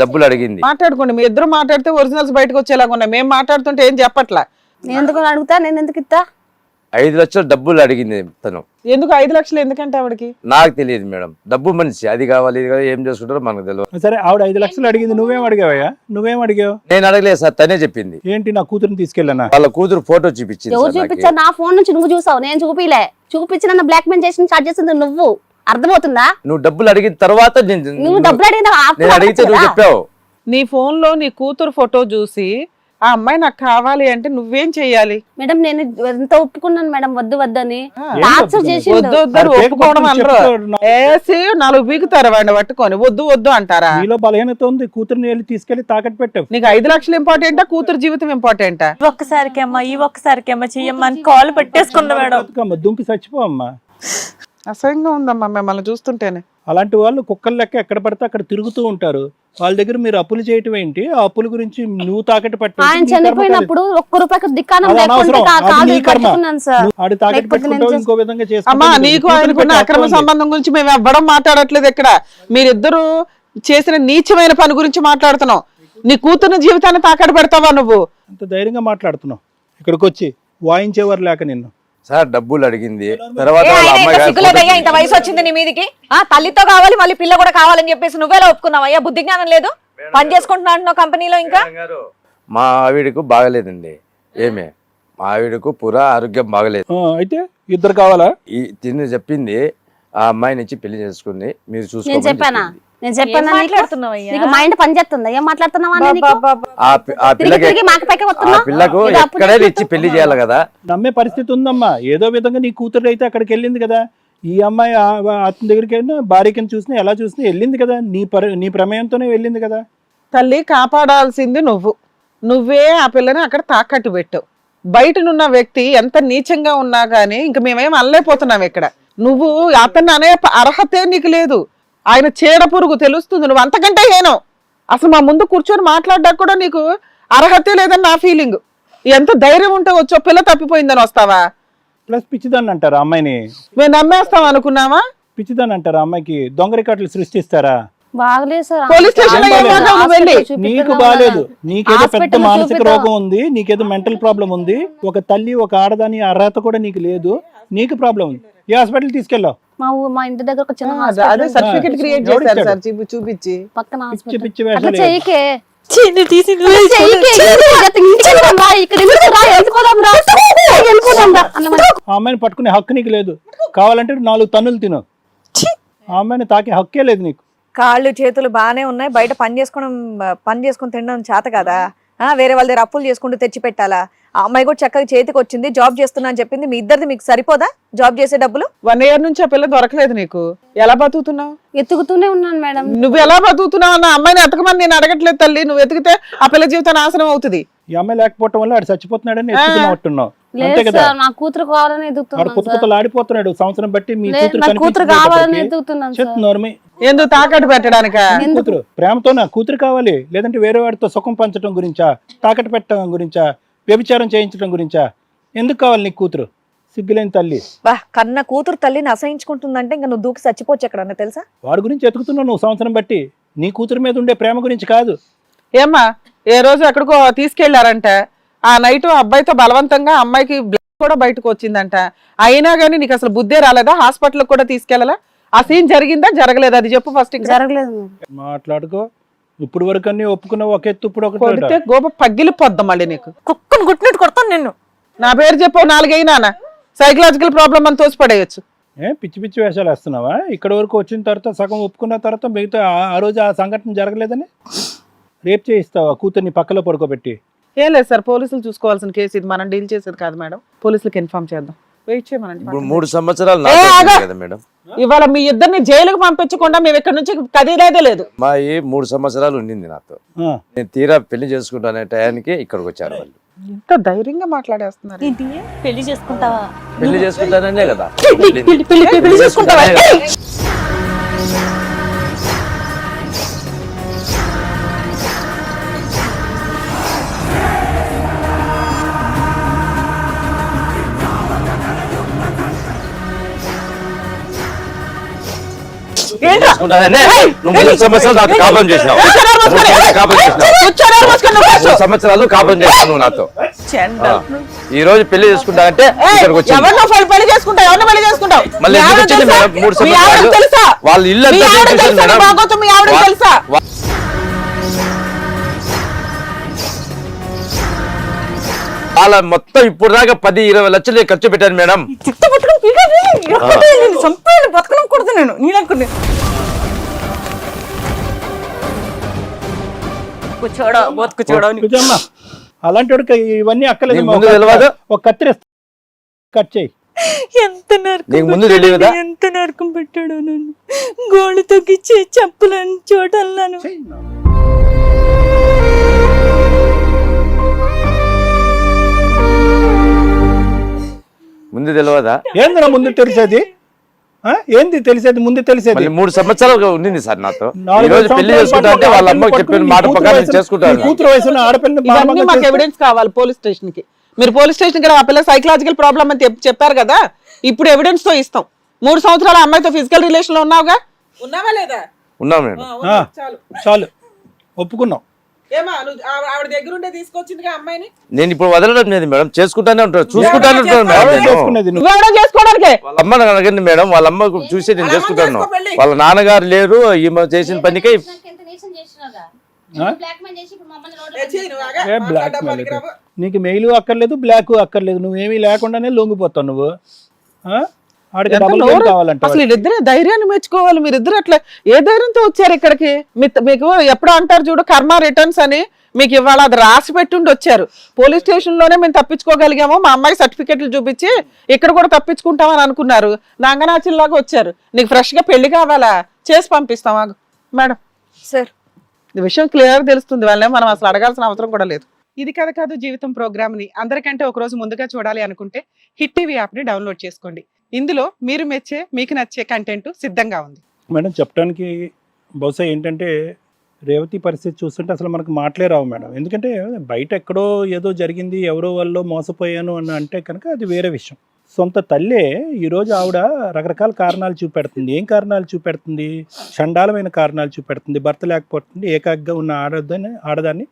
డబ్బులు అడిగింది. మాట్లాడుకోండి. మీ ఇద్దరు మాట్లాడితే ఒరిజినల్స్ బయటకు వచ్చేలాగా ఉన్నాయి. మేము మాట్లాడుతుంటే ఏం చెప్పట్లా? నేను ఎందుకు అడుగుతా? నేను ఎందుకు ఇస్తా? ఐదు లక్షలు డబ్బులు అడిగింది తను. ఎందుకు ఐదు లక్షలు ఎందుకంటే ఆవిడకి? నాకు తెలియదు మేడం. డబ్బు మనిషి. అది కావాలి ఇది కావాలి ఏం చేసుకుంటారో మనకు తెలియదు. సరే ఆవిడ ఐదు లక్షలు అడిగింది. నువ్వేం అడిగావయ్యా? నువ్వేం అడిగావు? నేను అడగలేదు సార్ తనే చెప్పింది. ఏంటి నా కూతురుని తీసుకెళ్ళానా? వాళ్ళ కూతురు ఫోటో చూపించింది ఎవరు. చూపించావు నా ఫోన్ నుంచి నువ్వు చూసావు. నేను చూపిలే. చూపించి నన్ను బ్లాక్ మెయిల్ చేసి స్టార్ట్ చేసింది నువ్వు. అర్థమవుతుందా? నువ్వు డబ్బులు అడిగిన తర్వాత నేను నువ్వు డబ్బులు అడిగిన నేను అడిగితే నువ్వు చెప్పావు. నీ ఫోన్లో నీ కూతురు ఫోటో చూసి ఆ అమ్మాయి నాకు కావాలి అంటే నువ్వేం చెయ్యాలి? మేడం నేను ఎంత ఒప్పుకున్నాను మేడం వద్దు వద్దని. టార్చర్ వద్దు ఒప్పుకోవడం అనరు. వేసి నాలుగు బీకుతారు వాడిని పట్టుకొని. వద్దు వద్దు అంటారా? నీలో బలహీనత ఉంది. కూతురుని వెళ్ళి తీసుకెళ్ళి తాకట్టు పెట్టావు. నీకు ఐదు లక్షలు ఇంపార్టెంటా కూతురు జీవితం ఇంపార్టెంటా ఒక్కసారికి అమ్మా ఈ ఒక్కసారికి అమ్మా చెయ్యమ్మా అని కాల్ పెట్టేసుకుంది మేడం. దుంకి చచ్చిపో అమ్మా. అసహ్యంగా ఉందమ్మా మిమ్మల్ని చూస్తుంటేనే. అలాంటి వాళ్ళు కుక్కల లెక్క ఎక్కడ పడితే అక్కడ తిరుగుతూ ఉంటారు. వాళ్ళ దగ్గర మీరు అప్పులు చేయటం ఏంటి? ఆ అప్పుల గురించి నువ్వు తాకట్టు పెట్టు ఆయన చనిపోయినప్పుడు ఒక్క రూపాయికి దిక్కానం అది లేకుంటే అనవసరం. కా- అది కాదు నీ కర్మ. పట్టుకున్నాను సార్. ఆడు తాకట్టు లేకపోతే నేను పెట్టుకుంటావు చేస్తా. ఇంకో విధంగా అమ్మా చేసుకుంటావు. నీకు కూతురు ఆయనకున్న పెట్టి అక్రమ సంబంధం గురించి మేము ఎవ్వడం మాట్లాడట్లేదు ఇక్కడ. మీరిద్దరు చేసిన నీచమైన పని గురించి మాట్లాడుతున్నాం నీ కూతురు జీవితాన్ని తాకట్టు పెడతావా నువ్వు? అంత ధైర్యంగా మాట్లాడుతున్నావు. ఇక్కడికి వచ్చి వాయించేవారు లేక నిన్ను. సార్ డబ్బులు అడిగింది. తర్వాత వాళ్ళ ఇంత అమ్మాయి గారి సిగ్గులేదయ్యా? ఫోటో ఇంత వయసు వచ్చింది నీ మీదికి? ఆ తల్లితో కావాలి మళ్ళీ పిల్ల కూడా కావాలని చెప్పేసి నువ్వేలా ఒప్పుకున్నావయ్యా బుద్ధి జ్ఞానం లేదు. పని చేసుకుంటున్నా అంటున్నావు కంపెనీలో ఇంకా? మా ఆవిడకు బాగలేదండి. ఏమే? మా ఆవిడకు పురా ఆరోగ్యం బాగలేదు. ఆ, అయితే ఇద్దరు కావాలా? ఈ తిని చెప్పింది ఆ అమ్మాయి నుంచి పెళ్ళి చేసుకుని మీరు నేను చెప్పానా. నేను చెప్పానా నీకు? మైండ్ పని చేస్తుందా? ఏం మాట్లాడుతున్నావా ఇచ్చి. పెళ్ళి చేయాలి కదా. నమ్మే పరిస్థితి ఉందమ్మా. ఏదో విధంగా నీ కూతురు అయితే అక్కడికి వెళ్ళింది కదా. ఈ అమ్మాయి అతని దగ్గరికి వెళ్ళినా భార్యకి చూసినా ఎలా చూసినా వెళ్ళింది కదా. నీ పరి నీ ప్రమేయంతోనే వెళ్ళింది కదా. తల్లి కాపాడాల్సింది నువ్వు. నువ్వే ఆ పిల్లని అక్కడ తాకట్టు పెట్టావు. బయటనున్న వ్యక్తి ఎంత నీచంగా ఉన్నా గానీ ఇంక మేమేం అనలేకపోతున్నాం ఇక్కడ. నువ్వు అతన్ని అనే అర్హతే నీకు లేదు. ఆయన చీడ పురుగు తెలుస్తుంది. నువ్వు అంతకంటే హేనం. అసలు మా ముందు కూర్చొని మాట్లాడడానికి కూడా నీకు అర్హతే లేదని నా ఫీలింగ్. ఎంత ధైర్యం ఉంటే వచ్చో పిల్ల తప్పిపోయిందని వస్తావా? ప్లస్ పిచ్చిదాన్ని అంటారా అమ్మాయిని? మేము నమ్మేస్తాం అనుకున్నావా? పిచ్చిదాన్ని అంటారా అమ్మాయికి? దొంగ రికార్డులు సృష్టిస్తారా? బాగలేదు సార్. పోలీస్ స్టేషన్లో ఏం ఏం బాలేదు? మాట్లాడు నువ్వు వెళ్ళి. చూపిద్దాం నీకు. బాగాలేదు. నీకేదో పెద్ద మానసిక చూపిద్దాం. రోగం ఉంది నీకేదో మెంటల్ ప్రాబ్లం ఉంది ఒక తల్లి ఒక ఆడదాని అర్హత కూడా నీకు లేదు. నీకు ప్రాబ్లం ఉంది. ఏ హాస్పిటల్ తీసుకెళ్ళావు. మా ఊ మా ఇంటి దగ్గర ఒక చిన్న అదే హాస్పిటల్ ఉంది. సర్టిఫికెట్ క్రియేట్ చేశారు? సార్ చూపి చూపించి. పక్కన పిచ్చి హాస్పిటల్ పిచ్చి అట్లా వేషాలు చెయ్యకే చీని తీసి నువ్వే అట్లా చెయ్యకే ఇక్కడ ఇంటికి రా, ఇక్కడ ఎందుకు రా వెళ్ళిపోదాం రా. వెళ్ళిపోదాం రా. అన్నమాట. ఆ అమ్మాయిని పట్టుకునే హక్కు నీకు లేదు. కావాలంటే నాలుగు తన్నులు తిను. ఆ అమ్మాయిని తాకే హక్కే లేదు నీకు. కాళ్ళు చేతులు బాగానే ఉన్నాయి. బయట పని చేసుకోవడం పని చేసుకుని తినడం చేత కదా? ఆ, వేరే వాళ్ళ దగ్గర అప్పులు చేసుకుంటూ తెచ్చి పెట్టాలా ఆ అమ్మాయి కూడా చక్కగా చేతికి వచ్చింది జాబ్ చేస్తున్నా అని చెప్పింది. మీ ఇద్దరిది మీకు సరిపోదా? జాబ్ చేసే డబ్బులు? వన్ ఇయర్ నుంచి ఆ పిల్ల దొరకలేదు నీకు. ఎలా బతుకుతున్నావు? ఎత్తుకుతూనే ఉన్నాను మేడం. నువ్వు ఎలా బతుకుతున్నావు అన్న అమ్మాయిని ఎతకమని నేను అడగట్లేదు తల్లి. నువ్వు ఎతికితే ఆ పిల్ల జీవితం నాశనం అవుతుంది. ఈ అమ్మాయి లేకపోవటం వల్ల ఆడు చచ్చిపోతున్నాడని ఎత్తుకున్నట్టున్నావు. అంతే లేదు కదా? సార్ నా కూతురు కావాలని ఆడు ఎదుగుతున్నాను కొత్త కొత్తలు ఆడిపోతున్నాడు. సంవత్సరం బట్టి మీ లేదు, కూతురు నా కూతురు కావాలని కాబట్టి ఎదుగుతున్నాను ఎందుకు తాకట్టు పెట్టడానిక? కూతురు. ప్రేమతో నా కూతురు కావాలి. లేదంటే వేరే వాడితో సుఖం పంచడం గురించా? తాకట్టు పెట్టడం గురించా? వ్యభిచారం చేయించడం గురించా? ఎందుకు కావాలి నీకు కూతురు? సిగ్గులేని తల్లి. బా కన్న కూతురు తల్లిని అసహించుకుంటుందంటే ఇంకా నువ్వు దూకి చచ్చిపోవచ్చు ఎక్కడన్నా తెలుసా? వాడి గురించి ఎతుకుతున్నావు నువ్వు సంవత్సరం బట్టి. నీ కూతురు మీద ఉండే ప్రేమ గురించి కాదు. ఏమ్మా ఏ రోజు ఎక్కడికో తీసుకెళ్ళారంట. ఆ నైట్ అబ్బాయితో బలవంతంగా అమ్మాయికి బ్లడ్ కూడా బయటకు వచ్చిందంట. అయినా గానీ నీకు అసలు బుద్ధే రాలేదా? హాస్పిటల్ కూడా తీసుకెళ్ళాలా? ఆ సీన్ జరిగిందా? జరగలేదా? అది చెప్పు ఫస్ట్ జరగలేదు. మాట్లాడుకో. ఇప్పుడు వరకు అన్ని ఒప్పుకున్నావు ఒక ఎత్తు ఇప్పుడు ఒకటి కొడితే గోప పగిలిపోద్దాం మళ్ళీ నీకు. కుక్కను గుట్టినట్టు కొడతాను నిన్ను. నా పేరు చెప్పు నాలుగైనా సైకలాజికల్ ప్రాబ్లం అని తోసిపడేయచ్చు. ఏ పిచ్చి పిచ్చి వేషాలు వేస్తున్నావా? ఇక్కడ వరకు వచ్చిన తర్వాత సగం ఒప్పుకున్న తర్వాత మిగతా ఆ- ఆ రోజు ఆ సంఘటన జరగలేదని? రేపు చేయిస్తావా కూతుర్ని పక్కలో పడుకోబెట్టి? ఏం లేదు సార్ పోలీసులు చూసుకోవాల్సిన కేసు ఇది. మనం డీల్ చేసేది కాదు మేడం. పోలీసులకు ఇన్ఫార్మ్ చేద్దాం. వెయిట్ చేయమనండి ఇప్పుడు మూడు సంవత్సరాలు ఏ, ఆగు. కదా మేడం. ఇవాళ మీ ఇద్దరిని జైలుకు పంపించకుండా మేము ఇక్కడ నుంచి కదిలేదే లేదు. మా ఈ మూడు సంవత్సరాలు ఉండింది నాతో. నేను తీరా పెళ్ళి చేసుకుంటానే టయానికి ఇక్కడికి వచ్చారు వాళ్ళు. ఇంత ధైర్యంగా మాట్లాడేస్తున్నారు. పెళ్ళి చేసుకుంటావా? పెళ్ళి చేసుకుంటాననే కదా. పెళ్ళి పెళ్ళి పెళ్ళి చేసుకుంటావా? చేసుకుంటానని నువ్వు మూడు సంవత్సరాలు కాపురం చేసినావు. సంవత్సరాలు కాపురం చేసినావు. నువ్వు కూర్చో. మూడు సంవత్సరాలు కాపురం చేసినావు నువ్వు నాతో. ఈ రోజు పెళ్ళి ఇక్కడికి ఎవరిని పెళ్ళి చేసుకుంటావు? మళ్ళీ వచ్చింది? మేడం? మూడు సంవత్సరాలు వాళ్ళ ఇల్లు తెలుసా? వాళ్ళ మొత్తం ఇప్పుడు దాకా పది ఇరవై లక్షలు ఖర్చు పెట్టాను మేడం. చిత్త పట్టుకుని పీకాలి, ఇరక్కొట్టే, నేను నేను. నీళ్ళనుకుని కూర్చోడా కూర్చోమ్మా అలాంటి వాడికి ఇవన్నీ అక్కలేదు ముందు తెలియదా? ఒక కత్తిరి కట్ చేయి. ఎంత నరకం ముందు తెలియదా? ఎంత నరకం పెట్టాడో నన్ను. గోళ్ళు తగ్గించి చెప్పులను చూడాలను ముందు తెలియదా ఏందిరా ముందు తెలిసేది ఆ? ఏంది తెలిసేది? ముందు తెలిసేది. మూడు సంవత్సరాలుగా ఉండింది సార్ నాతో. ఈ నాలుగు రోజు పెళ్ళి సంవత్సరాల చేసుకుంటా వాళ్ళ అమ్మకి ఆడపిల్లని చెప్పిన మాట ప్రకారం నేను కూతురు చేసుకుంటాను వయసు- నీ కూతురు వయసున్న ఆడపిల్లని ఇవన్నీ మామూలుగా మాకు ఎవిడెన్స్ కావాలి పోలీస్ స్టేషన్కి మీరు పోలీస్ స్టేషన్కి ఆ పిల్ల సైకలాజికల్ ప్రాబ్లం అని చెప్- చెప్పారు కదా ఇప్పుడు ఎవిడెన్స్తో ఇస్తాం. మూడు సంవత్సరాల అమ్మాయితో ఫిజికల్ రిలేషన్లో ఉన్నావుగా? ఉన్నావా లేదా? ఉన్నాం చాలు. ఒప్పుకున్నాం. ఏమా ఆవిడ దగ్గర ఉండే తీసుకొచ్చిందిగా అమ్మాయిని? నేను ఇప్పుడు వదలడం లేదు మేడం. చేసుకుంటానే ఉంటాను చూసుకుంటానే ఉంటాను మేడం చేసుకోవడానికి. వాళ్ళ అమ్మ అడగండి మేడం. వాళ్ళ అమ్మ చూసి నేను చేసుకుంటాను. వాళ్ళ నాన్నగారు లేరు ఈమె చేసిన పనికి ఏ బ్లాక్ మెయిల్ నీకు మెయిల్ అక్కర్లేదు బ్లాక్ అక్కర్లేదు. నువ్వేమీ లేకుండానే లొంగిపోతావు నువ్వు. అసలు వీళ్ళిద్దరే ధైర్యాన్ని మెచ్చుకోవాలి మీరిద్దరు అట్లా. ఏ ధైర్యంతో వచ్చారు ఇక్కడికి? మీకు ఎప్పుడు అంటారు చూడు కర్మ రిటర్న్స్ అని. మీకు ఇవాళ అది రాసి పెట్టుండి వచ్చారు. పోలీస్ స్టేషన్లోనే మేము తప్పించుకోగలిగాము. మా అమ్మాయి సర్టిఫికెట్లు చూపించి ఇక్కడ కూడా తప్పించుకుంటామని అనుకున్నారు. నంగనాచిల్లాగా వచ్చారు. నీకు ఫ్రెష్గా పెళ్ళి కావాలా? చేసి పంపిస్తాం. మేడం. సార్. విషయం క్లియర్ తెలుస్తుంది. వాళ్ళే మనం అసలు అడగాల్సిన అవసరం కూడా లేదు. ఇది కథ కాదు జీవితం ప్రోగ్రామ్ని అందరికంటే ఒక రోజు ముందుగా చూడాలి అనుకుంటే హిట్ టీవీ యాప్ని డౌన్లోడ్ చేసుకోండి. ఇందులో మీరు మెచ్చే మీకు నచ్చే కంటెంట్ సిద్ధంగా ఉంది. మేడం చెప్పడానికి బహుశా ఏంటంటే రేవతి పరిస్థితి చూస్తుంటే అసలు మనకు మాటలే రావు మేడం. ఎందుకంటే బయట ఎక్కడో ఏదో జరిగింది ఎవరో వాళ్ళు మోసపోయాను అని అంటే కనుక అది వేరే విషయం. సొంత తల్లే ఈరోజు ఆవిడ రకరకాల కారణాలు చూపెడుతుంది. ఏం కారణాలు చూపెడుతుంది? చండాలమైన కారణాలు చూపెడుతుంది. భర్త లేకపోతుంది ఏకాగ్గా ఉన్న ఆడదాన్ని ఆడదాన్ని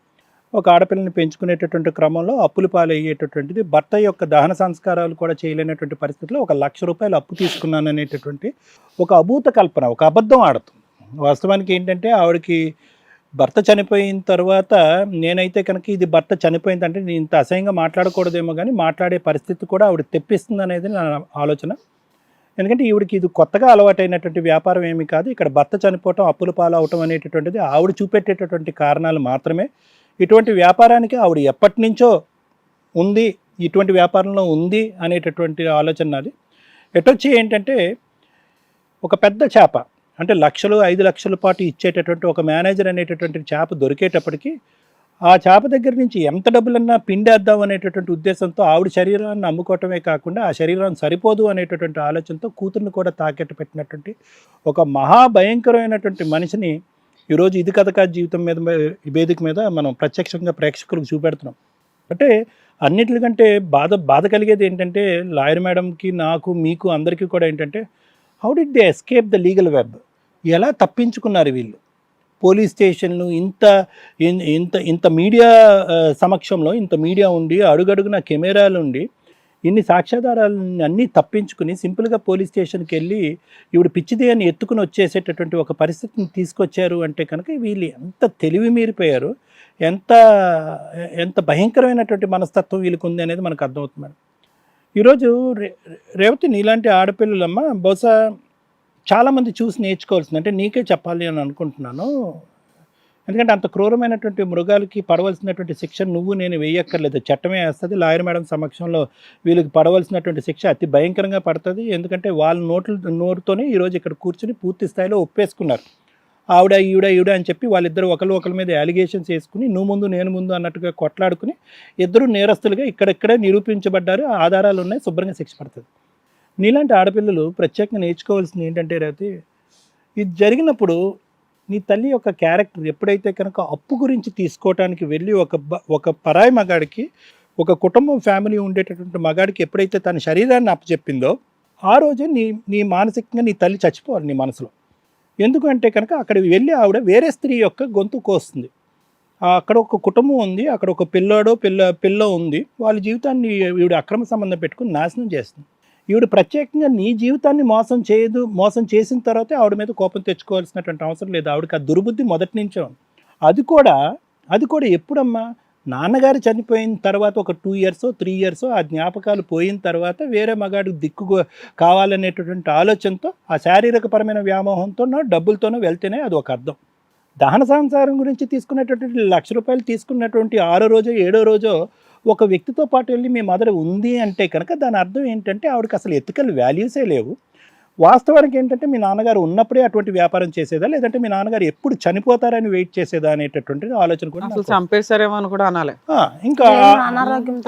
ఒక ఆడపిల్లని పెంచుకునేటటువంటి క్రమంలో అప్పులు పాలయ్యేటటువంటిది భర్త యొక్క దహన సంస్కారాలు కూడా చేయలేనటువంటి పరిస్థితిలో ఒక లక్ష రూపాయలు అప్పు తీసుకున్నాను అనేటటువంటి ఒక అభూత కల్పన ఒక అబద్ధం ఆడుతుంది వాస్తవానికి ఏంటంటే ఆవిడకి భర్త చనిపోయిన తర్వాత నేనైతే కనుక ఇది భర్త చనిపోయిందంటే నేను ఇంత అసహ్యంగా మాట్లాడకూడదేమో కానీ మాట్లాడే పరిస్థితి కూడా ఆవిడ తెప్పిస్తుంది అనేది నా ఆలోచన. ఎందుకంటే ఈవిడికి ఇది కొత్తగా అలవాటైనటువంటి వ్యాపారం ఏమీ కాదు ఇక్కడ భర్త చనిపోవటం అప్పుల పాలవటం అవటం అనేటటువంటిది ఆవిడ చూపెట్టేటటువంటి కారణాలు మాత్రమే. ఇటువంటి వ్యాపారానికి ఆవిడ ఎప్పటి నుంచో ఉంది ఇటువంటి వ్యాపారంలో ఉంది అనేటటువంటి ఆలోచన నాది. ఎటొచ్చి ఏంటంటే ఒక పెద్ద చేప అంటే లక్షలు ఐదు లక్షల పాటు ఇచ్చేటటువంటి ఒక మేనేజర్ అనేటటువంటి చేప దొరికేటప్పటికి ఆ చేప దగ్గర నుంచి ఎంత డబ్బులన్నా పిండేద్దాం అనేటటువంటి ఉద్దేశంతో ఆవిడ శరీరాన్ని అమ్ముకోవటమే కాకుండా ఆ శరీరం సరిపోదు అనేటటువంటి ఆలోచనతో కూతుర్ని కూడా తాకెట్టు పెట్టినటువంటి ఒక మహాభయంకరమైనటువంటి మనిషిని ఈరోజు ఇది కథ కాదు జీవితం మీద వేదిక మీద మనం ప్రత్యక్షంగా ప్రేక్షకులకు చూపెడుతున్నాం. అంటే అన్నిటికంటే బాధ బాధ కలిగేది ఏంటంటే లాయర్ మేడంకి నాకు మీకు అందరికీ కూడా ఏంటంటే how did they escape the legal web ఎలా తప్పించుకున్నారు వీళ్ళు? పోలీస్ స్టేషన్లు ఇంత ఇన్- ఇంత ఇంత మీడియా సమక్షంలో ఇంత మీడియా ఉండి అడుగడుగున కెమెరాలు ఉండి ఇన్ని సాక్ష్యాధారాలని అన్నీ తప్పించుకుని సింపుల్గా పోలీస్ స్టేషన్కి వెళ్ళి ఇవిడు పిచ్చిది అని ఎత్తుకుని వచ్చేసేటటువంటి ఒక పరిస్థితిని తీసుకొచ్చారు అంటే కనుక వీళ్ళు ఎంత తెలివి మీరిపోయారు ఎంత ఎంత భయంకరమైనటువంటి మనస్తత్వం వీళ్ళకి ఉంది అనేది మనకు అర్థమవుతుంది మేడం. ఈరోజు రే రేవతి నీలాంటి ఆడపిల్లలమ్మ బహుశా చాలామంది చూసి నేర్చుకోవాల్సింది. అంటే నీకే చెప్పాలి అని అనుకుంటున్నాను. ఎందుకంటే అంత క్రూరమైనటువంటి మృగాలకి పడవలసినటువంటి శిక్ష నువ్వు నేను వేయక్కర్లేదు. చట్టమే వేస్తుంది. లాయర్ మేడం సమక్షంలో వీళ్ళకి పడవలసినటువంటి శిక్ష అతి భయంకరంగా పడుతుంది. ఎందుకంటే వాళ్ళ నోట్ల నోరుతోనే ఈరోజు ఇక్కడ కూర్చుని పూర్తి స్థాయిలో ఒప్పేసుకున్నారు. ఆవిడ ఈవిడ ఈవిడ అని చెప్పి వాళ్ళిద్దరు ఒకరు ఒకరి మీద అలిగేషన్స్ వేసుకుని నువ్వు ముందు నేను ముందు అన్నట్టుగా కొట్లాడుకుని ఇద్దరు నేరస్తులుగా ఇక్కడెక్కడే నిరూపించబడ్డారు. ఆధారాలు ఉన్నాయి. శుభ్రంగా శిక్ష పడుతుంది. నీలాంటి ఆడపిల్లలు ప్రత్యేకంగా నేర్చుకోవాల్సింది ఏంటంటే రైతే ఇది జరిగినప్పుడు నీ తల్లి యొక్క క్యారెక్టర్ ఎప్పుడైతే కనుక అప్పు గురించి తీసుకోవటానికి వెళ్ళి ఒక ఒక పరాయి మగాడికి ఒక కుటుంబం ఫ్యామిలీ ఉండేటటువంటి మగాడికి ఎప్పుడైతే తన శరీరాన్ని అప్పచెప్పిందో ఆ రోజే నీ నీ మానసికంగా నీ తల్లి చచ్చిపోవాలి నీ మనసులో. ఎందుకంటే కనుక అక్కడ వెళ్ళి ఆవిడ వేరే స్త్రీ యొక్క గొంతు కోస్తుంది. అక్కడ ఒక కుటుంబం ఉంది అక్కడ ఒక పిల్లాడో పిల్ల పిల్ల ఉంది వాళ్ళ జీవితాన్ని వీడు అక్రమ సంబంధం పెట్టుకుని నాశనం చేస్తుంది. ఈవిడ ప్రత్యేకంగా నీ జీవితాన్ని మోసం చేయదు మోసం చేసిన తర్వాతే ఆవిడ మీద కోపం తెచ్చుకోవాల్సినటువంటి అవసరం లేదు. ఆవిడకి ఆ దుర్బుద్ధి మొదటి నుంచే ఉంది. అది కూడా అది కూడా ఎప్పుడమ్మా? నాన్నగారు చనిపోయిన తర్వాత ఒక టూ ఇయర్స్ త్రీ ఇయర్స్ ఆ జ్ఞాపకాలు పోయిన తర్వాత వేరే మగాడికి దిక్కు కావాలనేటటువంటి ఆలోచనతో ఆ శారీరకపరమైన వ్యామోహంతోనో డబ్బులతోనో వెళ్తేనే అది ఒక అర్థం. దహన సంసారం గురించి తీసుకున్నటువంటి లక్ష రూపాయలు తీసుకున్నటువంటి ఆరో రోజో ఏడో రోజో ఒక వ్యక్తితో పాటు వెళ్ళి మీ మదర్ ఉంది అంటే కనుక దాని అర్థం ఏంటంటే ఆవిడకి అసలు ఎథికల్ వాల్యూసే లేవు. వాస్తవానికి ఏంటంటే మీ నాన్నగారు ఉన్నప్పుడే అటువంటి వ్యాపారం చేసేదా? లేదంటే మీ నాన్నగారు ఎప్పుడు చనిపోతారని వెయిట్ చేసేదా అనేటటువంటి ఆలోచన కూడా అసలు చంపేశారేమో అని కూడా అనాలి. ఇంకా అనారోగ్యం?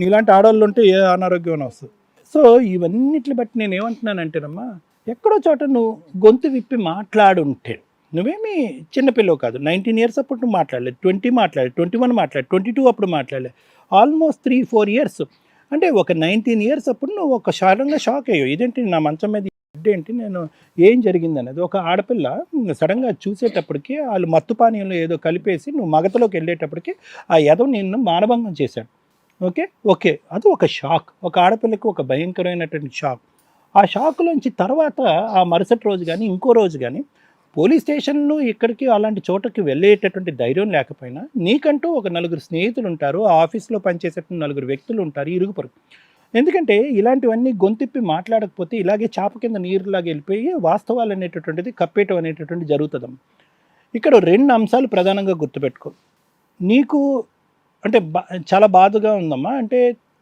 నీలాంటి ఆడవాళ్ళు ఉంటే ఏ అనారోగ్యం? అని వస్తుంది. సో ఇవన్నిటిని బట్టి నేను ఏమంటున్నానంటేనమ్మా ఎక్కడో చోట నువ్వు గొంతు విప్పి మాట్లాడుంటే నువ్వేమి చిన్నపిల్లవు కాదు. నైన్టీన్ ఇయర్స్ అప్పుడు నువ్వు మాట్లాడలేదు. ట్వంటీ మాట్లాడలేదు. ట్వంటీ వన్ మాట్లాడలేదు. ట్వంటీ టూ అప్పుడు మాట్లాడలేదు. Almost three four years. అంటే ఒక నైన్టీన్ ఇయర్స్ అప్పుడు నువ్వు ఒక సడన్గా షాక్ అయ్యావు. ఇదేంటి నా మంచం మీద ఏంటి? నేను ఏం జరిగింది అనేది ఒక ఆడపిల్ల సడన్గా చూసేటప్పటికి వాళ్ళు మత్తు పానీయంలో ఏదో కలిపేసి నువ్వు మగతలోకి వెళ్ళేటప్పటికి ఆ ఎదవ నిన్ను మానభంగం చేశాడు. ఓకే? ఓకే. అది ఒక షాక్. ఒక ఆడపిల్లకి ఒక భయంకరమైనటువంటి షాక్. ఆ షాక్లోంచి తర్వాత ఆ మరుసటి రోజు కానీ ఇంకో రోజు కానీ పోలీస్ స్టేషన్లో ఇక్కడికి అలాంటి చోటకి వెళ్ళేటటువంటి ధైర్యం లేకపోయినా నీకంటూ ఒక నలుగురు స్నేహితులు ఉంటారు ఆ ఆఫీస్లో పనిచేసేటువంటి నలుగురు వ్యక్తులు ఉంటారు ఇరుగు పొరుగు. ఎందుకంటే ఇలాంటివన్నీ గొంతిప్పి మాట్లాడకపోతే ఇలాగే చాప కింద నీరులాగా వెళ్ళిపోయి వాస్తవాలు అనేటటువంటిది కప్పేయటం అనేటటువంటి జరుగుతుంది ఇక్కడ రెండు అంశాలు ప్రధానంగా గుర్తుపెట్టుకో. నీకు అంటే బా చాలా బాధగా ఉందమ్మా. అంటే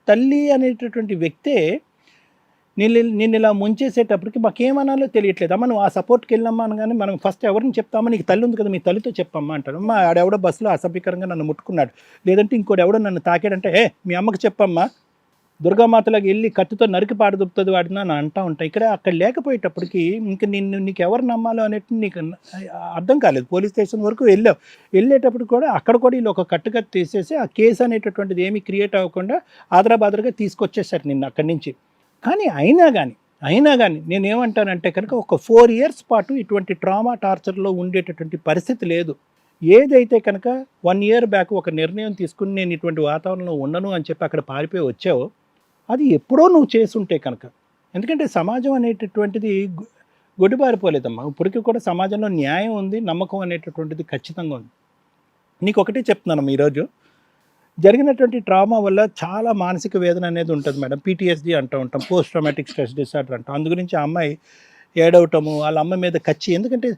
తల్లి అనేటటువంటి వ్యక్తే నేను నేను ఇలా ముంచేసేటప్పటికి మాకేమనాలో తెలియట్లేదు. అమ్మ నువ్వు ఆ సపోర్ట్కి వెళ్ళమ్మా అనగానే మనం ఫస్ట్ ఎవరిని చెప్తామా నీకు తల్లి ఉంది కదా మీ తల్లితో చెప్పమ్మా అంటారు. అమ్మ ఆడెవడో బస్సులో అసభ్యకరంగా నన్ను ముట్టుకున్నాడు. లేదంటే ఇంకోటి ఎవడో నన్ను తాకాడంటే ఏ మీ అమ్మకి చెప్పమ్మా. దుర్గామాతలకు వెళ్ళి కత్తితో నరికి పాడదుపుతుంది వాడిని అని అంటా ఉంటాయి ఇక్కడ అక్కడ లేకపోయేటప్పటికి ఇంక నిన్ను నీకు ఎవరు నమ్మాలో అనేట్టు నీకు అర్థం కాలేదు. పోలీస్ స్టేషన్ వరకు వెళ్ళావు. వెళ్ళేటప్పుడు కూడా అక్కడ కూడా వీళ్ళు ఒక కట్టుకత్తి తీసేసి ఆ కేసు అనేటటువంటిది ఏమీ క్రియేట్ అవ్వకుండా ఆదరాబాదరగా తీసుకొచ్చేసారు నిన్ను అక్కడి నుంచి. కానీ అయినా కానీ అయినా కానీ నేనేమంటానంటే కనుక ఒక ఫోర్ ఇయర్స్ పాటు ఇటువంటి ట్రామా టార్చర్లో ఉండేటటువంటి పరిస్థితి లేదు. ఏదైతే కనుక వన్ ఇయర్ బ్యాక్ ఒక నిర్ణయం తీసుకుని నేను ఇటువంటి వాతావరణంలో ఉండను అని చెప్పి అక్కడ పారిపోయి వచ్చావో అది ఎప్పుడో నువ్వు చేసుంటే కనుక. ఎందుకంటే సమాజం అనేటటువంటిది గు- గొడ్డుబారిపోలేదమ్మా ఇప్పటికీ కూడా సమాజంలో న్యాయం ఉంది నమ్మకం అనేటటువంటిది ఖచ్చితంగా ఉంది. నీకు ఒకటే చెప్తున్నాను ఈరోజు. జరిగినటువంటి ట్రామా వల్ల చాలా మానసిక వేదన అనేది ఉంటుంది మేడం. పీటీఎస్డీ అంటూ ఉంటాం పోస్ట్ ట్రామాటిక్ స్ట్రెస్ డిసార్డర్ అంటాం. అందు గురించి ఆ అమ్మాయి ఏడవటము వాళ్ళ అమ్మ మీద కచ్చి ఎందుకంటే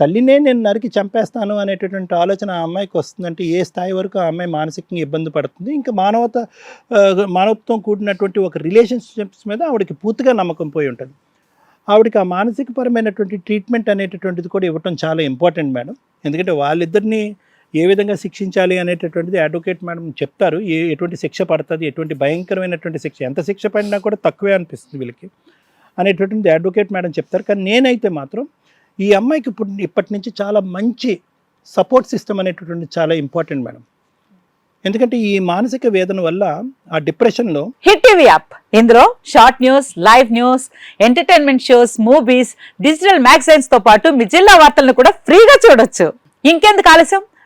తల్లినే నేను నరికి చంపేస్తాను అనేటటువంటి ఆలోచన ఆ అమ్మాయికి వస్తుందంటే ఏ స్థాయి వరకు ఆ అమ్మాయి మానసికంగా ఇబ్బంది పడుతుంది? ఇంకా మానవత మానవత్వం కూడినటువంటి ఒక రిలేషన్షిప్స్ మీద ఆవిడకి పూర్తిగా నమ్మకం పోయి ఉంటుంది. ఆవిడకి ఆ మానసికపరమైనటువంటి ట్రీట్మెంట్ అనేటటువంటిది కూడా ఇవ్వటం చాలా ఇంపార్టెంట్ మేడం. ఎందుకంటే వాళ్ళిద్దరిని ఏ విధంగా శిక్షించాలి అనేటటువంటిది అడ్వకేట్ మేడం చెప్తారు. ఏ ఎటువంటి శిక్ష పడుతుంది ఎటువంటి భయంకరమైనటువంటి శిక్ష ఎంత శిక్ష పడినా కూడా తక్కువే అనిపిస్తుంది వీళ్ళకి అనేటటువంటిది అడ్వకేట్ మేడం చెప్తారు. కానీ నేనైతే మాత్రం ఈ అమ్మాయికి ఇప్పుడు ఇప్పటి నుంచి చాలా మంచి సపోర్ట్ సిస్టమ్ అనేటటువంటి చాలా ఇంపార్టెంట్ మేడం ఎందుకంటే ఈ మానసిక వేదన వల్ల ఆ డిప్రెషన్లో హిట్ టీవీ యాప్ ఇందులో short news live news entertainment shows movies digital మ్యాగజైన్స్తో పాటు మీ జిల్లా వార్తలను కూడా ఫ్రీగా చూడొచ్చు. ఇంకెందుకు ఆలస్యం?